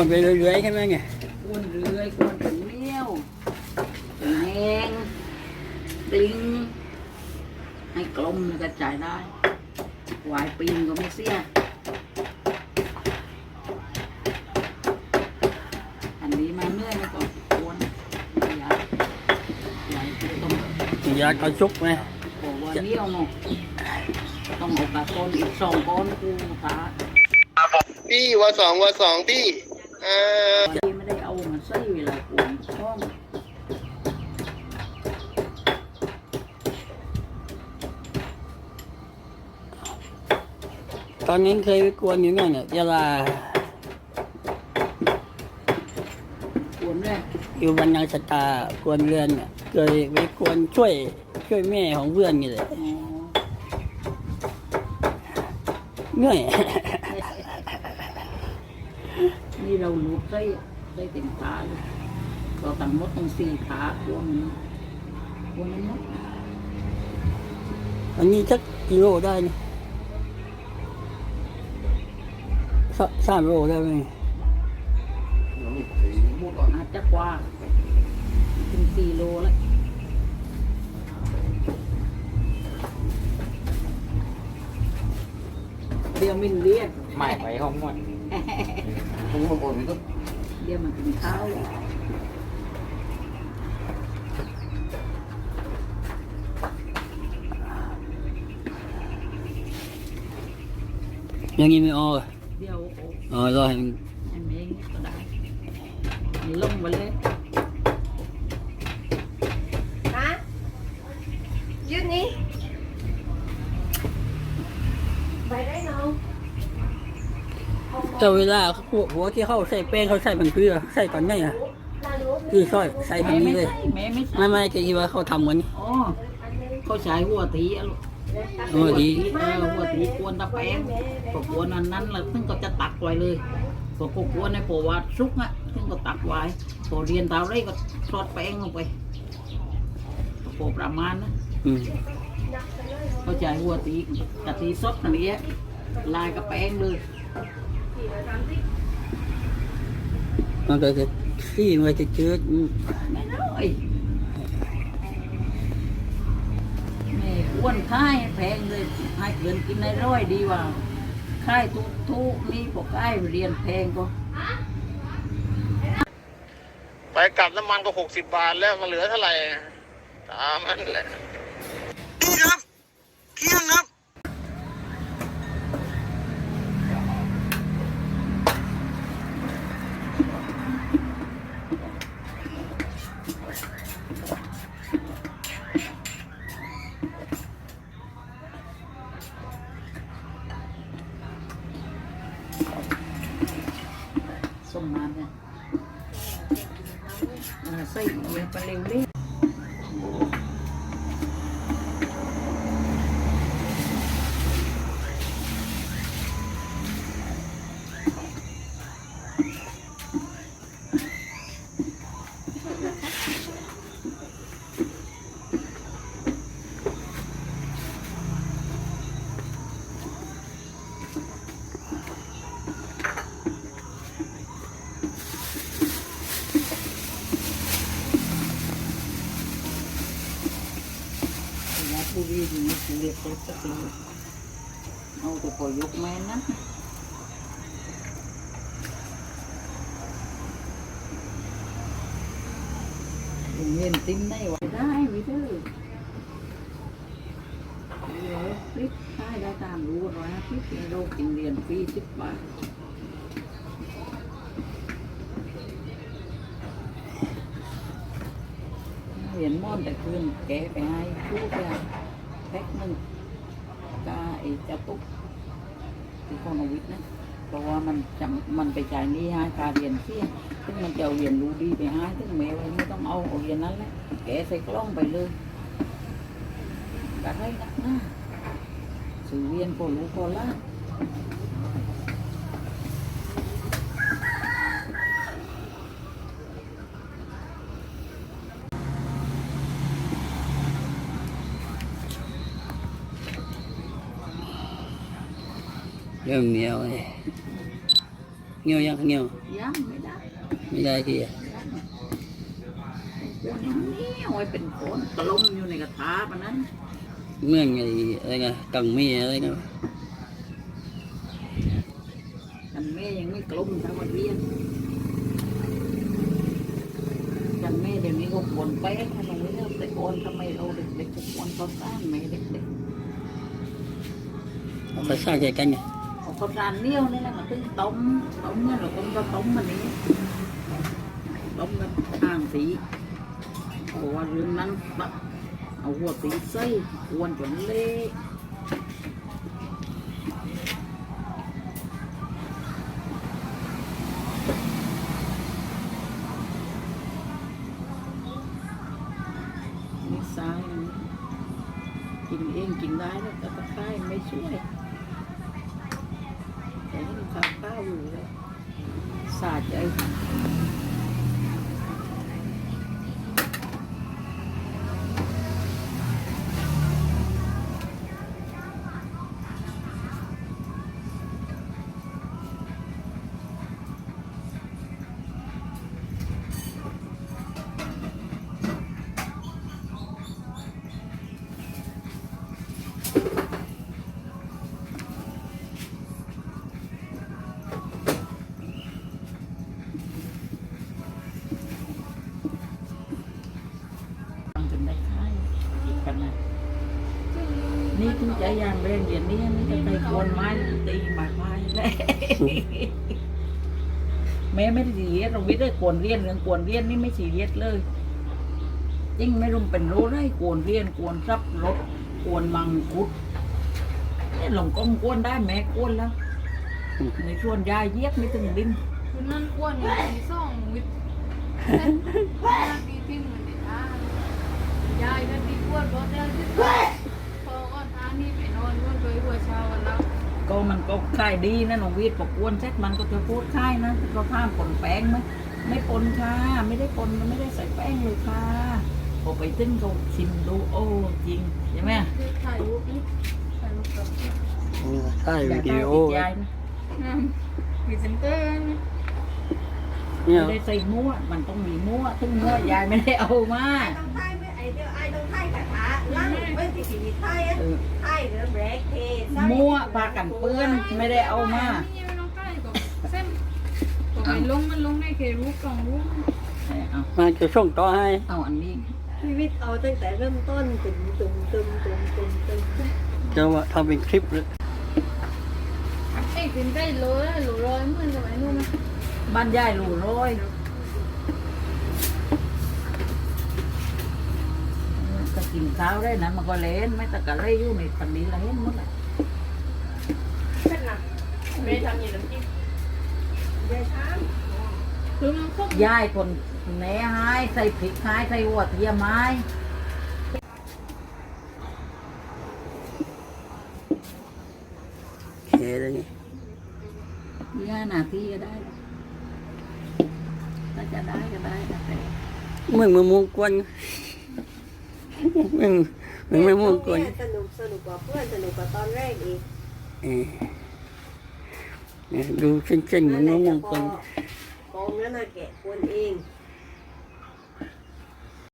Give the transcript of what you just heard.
วนไปเรื่อยๆใช่ไหมเนี่ยกวนเรือยกวนเป็นเลี้ยวเป็นแหงกลิ้งให้กลมแล้วก็จ่ายได้หวายปีนก็ไม่เสียอันนี้มาเมื่อยไม่ก่อนกวนอยากอยากต้องอยากเอาชุกไหมบอกว่าเลี้ยวเนาะต้องเอากระก้อนอีกสองก้อนกูตาพี่วสองวสองพี่อ่าที่ ไม่ได้เอามาใส่เวลากวนช่องตอนนั้นเคยไปกวนอยู่นั่นเนี่ยยะลากวนเลยอยู่บรรณาสตากวนเรือนเนี่ยเคยไปกวนช่วยช่วยแม่ของเพื่อนนี่เลยเหนื่อย นี่เราลูกได้ได้เต็มขาเลยเราตั้งหมดตั้งสี่ขากวนกวนมันหมดอันนี้สักกิโลได้นะสสามโลได้ไหมอาจจะกว่าถึงสี่โลแล้ว เดี๋ยวมินเรียกไม่ไปห้องนวดผมบอกว่าต้องเดี๋ยวมันกินข้าวอย่างนี้ไม่ออกอะเดี๋ยวอ๋อรอให้มันอันนี้ก็ได้มันลงไปเลย ฮะยืดนี้ไปได้น้อง แต่เวลาพวกหัวที่เข้าใส่แป้งเขาใส่มันเพื่อใส่ตอนไหนอะลาลูกคือซอยใส่ทางนี้เลยแม่ไม่ใช่ไม่ไม่จะคิดว่าเขาทำกันนี่อ๋อเขาใช้หัวตีอะลูกหัวตี เออหัวตีกวนตะแปงพอกวนอันนั้นแล้วซึ่งก็จะตักไว้เลยพอพกวนในโปวัดซุกอะซึ่งก็ตักไว้พอเรียนดาวไรก็ทอดแป้งลงไปพอประมาณนะ อืมเขาใช้หัวตีกะทิสดอันนี้ลายกับแป้งเลย มันก็จะที่ไว้จะเจืออืมไม่น้อยแม่อ้วนค่ายแพงเลยให้เกินกินในร้อยดีกว่าค่ายทุกทุกๆนี่พวกค่ายเรียนแพงก็ไปกลับน้ำมันก็หกสิบบาทแล้วมันเหลือเท่าไหร่ตามนั้นแหละนี่ครับเที่ยงครับ ส้มน้ำเนี่ยเออใส่เยอะไปเร็วเลยยาปูรีอยู่นี่เรียกเต็มสติเอาตัวปล่อยยกแม่นนะเงินติ้มได้ไว้ได้วิเตอร์เเรากินเรียนฟรีสิบบาทเหนแต่คืนแกะไปให้พูดเลยแพ็คหนึ่งกาไอ้เจ้าตุ๊กที่โคนวิทนะเพราะว่ามันจำมันไปจ่ายนี่ให้การเรียนเสี้ยซึ่งมันจะเรียนรู้ดีไปให้ซึ่งแมวไม่ต้องเอาเอาเรียนนั้นแหละแกใส่กล้องไปเลยกะไรนักหน้าสื่อเรียนพอรู้พอละ เริ่มเหนียวเลยเงี้ยวยังเงี้ยวยังไม่ได้ ไม่ได้ทีอะยังนี่เอาไว้เป็นโคนกระลมอยู่ในกระทะมันนั้น เมื่องไงอะไรเงี้ยกังมีอะไรเงี้ยกันแม่ยังไม่กลมทั้งวันเรียนกันแม่เดี๋ยวนี้ก็กวนแป้งให้ลงไว้แล้วแต่ก่อนทำไมเราเด็กๆจะกวนเขาสร้างแม่เด็กเอาไปสร้างใจกันไง ๆเอาข้ารเนี่ยวนี่แหละมาตึ้งต้มต้มเนี่ยเราต้มก็ต้มมันนี้ต้มกันอ่างสีเพราะว่าเรื่องนั้นตัดเอาหัวตีไส้กวนจนเละนี่ซ้ายอันนี้กินเองกินได้แล้วแต่ตะไคร้ไม่ช่วย แต่นี่ มั นี่คุณใจยางเรียนเรียนนี่นี่จะไปกวนไม้ตีหมากไม้เลยแม่ไม่ได้สีเรียสเราวิทย์ได้กวนเรียนเรื่องกวนเรียนนี่ไม่สีเรียสเลยจริงไม่รู้เป็นรู้ได้กวนเรียนกวนซับรถกวนมังคุดเนี่ยหลงกงกวนได้แม่กวนแล้วในชวนยายเยียบไม่ถึงดินคุณนั่นอ้วนอยู่ในซ่องวิทย์ห้าปีพิมพ์เหมือนเด็กอะยายนั่นดีอ้วนรถแล้วที่พอก็ทานนี่ไปนอนอ้วนไปหัวเช้าวันแล้ว ก็ มันก็ค่ายดีนะน้องวีดปกวนเซ็ตมันก็จะพูดค่ายนะก็ข้ามปนแป้งไหมไม่ปนค่ะ ไม่ได้ปนไม่ได้ใส่แป้งเลยค่ะพอไปตึ้งเขาชิมดูโอ้จริงใช่ไหมถ่ายรูปนี่ถ่ายรูปกับใช่วิดีโอยายนะพรีเซนเตอร์นะเนี่ยไม่ได้ใส่มั่วมันต้องมีมั่วถึงมั่วยายไม่ได้เอามาต้องไทยไม่ไอเดียวไอต้องไทยกระทะลั่งไม่ติด มั่วพากันเปื้อนไม่ได้เอามานี่ไม่ต้องใกล้กับเส้นก็ไปลงมันลงในเครูปกล่องรูปเอามาจะส่งต่อให้เอาอันนี้ชีวิตเอาตั้งแต่เริ่มต้นตุ่มตุ่มตุ่มตุ่มตุ่มตุ่มจะว่าทำเป็นคลิปเลยไอ้กินใกล้โลแล้วโลร้อยเหมื่อนสมัยนู้นนะบ้านยายหลูร้อย ก็กินข้าวได้นะมันก็เล่นไม่แต่ก็เล่นอยู่ในปันนี้ละเห็นหมดละเป็นหนักไม่ทำอย่างนั้นจริงยายช้างคือมันครบยายคนแหนหายใส่พริกหายใส่หัวเทียมไม้เคเลยนี่ย่าหน้าที่ก็ได้ถ้าจะได้ก็ได้นะแต่มึงมึงมงกวน มึงมึงไม่มุ่งกวนสนุกสนุกกว่าเพื่อนสนุกกว่าตอนแรกอีกเออดูเช่นๆเหมือนนั่นมะแหละม่วงกพวอนกองนั้นน่ะแกะควนเอง